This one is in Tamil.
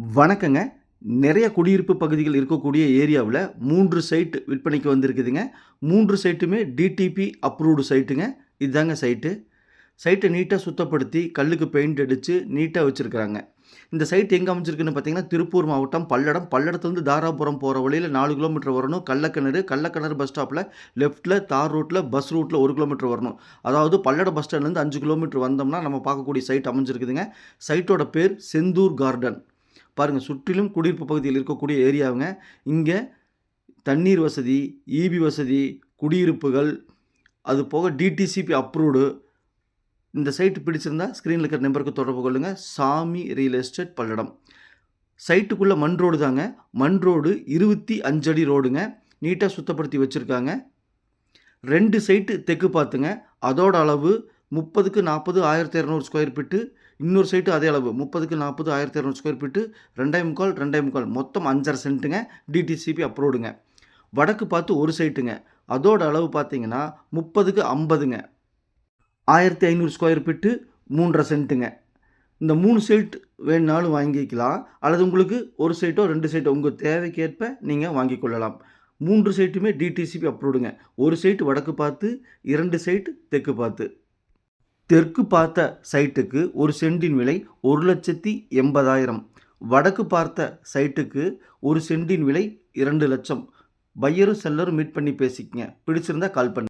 வணக்கங்க. நிறைய குடியிருப்பு பகுதிகள் இருக்கக்கூடிய ஏரியாவில் மூன்று சைட் விற்பனைக்கு வந்திருக்குதுங்க. மூன்று சைட்டுமே டிடிபி அப்ரூவ்டு சைட்டுங்க. இதுதாங்க சைட்டு. சைட்டை நீட்டாக சுத்தப்படுத்தி கல்லுக்கு பெயிண்ட் அடித்து நீட்டாக வச்சுருக்குறாங்க. இந்த சைட் எங்கே அமைஞ்சிருக்குன்னு பார்த்தீங்கன்னா திருப்பூர் மாவட்டம் பல்லடம். பல்லடத்துலேருந்து தாராபுரம் போகிற வழியில் நாலு கிலோமீட்டர் வரணும். கள்ளக்கிணறு கள்ளக்கிணறு பஸ் ஸ்டாப்பில் லெஃப்ட்டில் தார் ரூட்டில் பஸ் ரூட்டில் ஒரு கிலோமீட்டர் வரணும். அதாவது பல்லடம் பஸ் ஸ்டாண்ட்லேருந்து அஞ்சு கிலோமீட்டர் வந்தோம்னா நம்ம பார்க்கக்கூடிய சைட் அமைஞ்சிருக்குதுங்க. சைட்டோட பேர் செந்தூர் கார்டன் பாருங்கள் சுற்றிலும் குடியிருப்பு பகுதியில் இருக்கக்கூடிய ஏரியாவுங்க. இங்கே தண்ணீர் வசதி ஈபி வசதி குடியிருப்புகள் அது போக டிடிசிபி அப்ரூவ்டு இந்த சைட்டு பிடிச்சிருந்தா ஸ்க்ரீனில் இருக்கிற நம்பருக்கு தொடர்பு கொள்ளுங்கள் சாமி ரியல் எஸ்டேட் பல்லடம். சைட்டுக்குள்ளே மண் ரோடு தாங்க. மண் ரோடு இருபத்தி அஞ்சடி ரோடுங்க நீட்டாக சுத்தப்படுத்தி வச்சுருக்காங்க. ரெண்டு சைட்டு தெற்கு பார்த்துங்க. அதோட அளவு முப்பதுக்கு நாற்பது ஆயிரத்தி இரநூறு ஸ்கொயர் ஃபீட்டு இன்னொரு சைட்டு அதே அளவு. முப்பதுக்கு நாற்பது ஆயிரத்தி இரநூறு ஸ்கொயர் ஃபீட்டு ரெண்டாய் முக்கால் ரெண்டாய் முக்கால். மொத்தம் அஞ்சரை சென்ட்டுங்க டிடிசிபி அப்ரூவ்டுங்க வடக்கு பார்த்து ஒரு சைட்டுங்க அதோட அளவு பார்த்தீங்கன்னா முப்பதுக்கு ஐம்பதுங்க. ஆயிரத்தி ஐநூறு ஸ்கொயர் ஃபீட்டு மூன்றரை சென்ட்டுங்க இந்த மூணு சைட் வேணுனாலும் வாங்கிக்கலாம். அல்லது உங்களுக்கு ஒரு சைட்டோ ரெண்டு சைட்டோ உங்கள் தேவைக்கேற்ப நீங்கள் வாங்கிக் கொள்ளலாம். மூன்று சைட்டுமே டிடிசிபி அப்ரூவ்டுங்க ஒரு சைட்டு வடக்கு பார்த்து இரண்டு சைட்டு தெற்கு பார்த்து. தெற்கு பார்த்த சைட்டுக்கு ஒரு சென்டின் விலை ஒரு லட்சத்தி எண்பதாயிரம். வடக்கு பார்த்த சைட்டுக்கு ஒரு சென்டின் விலை இரண்டு லட்சம். பையரும் செல்லரும் மீட் பண்ணி பேசிக்கங்க. பிடிச்சிருந்தா கால் பண்ணி.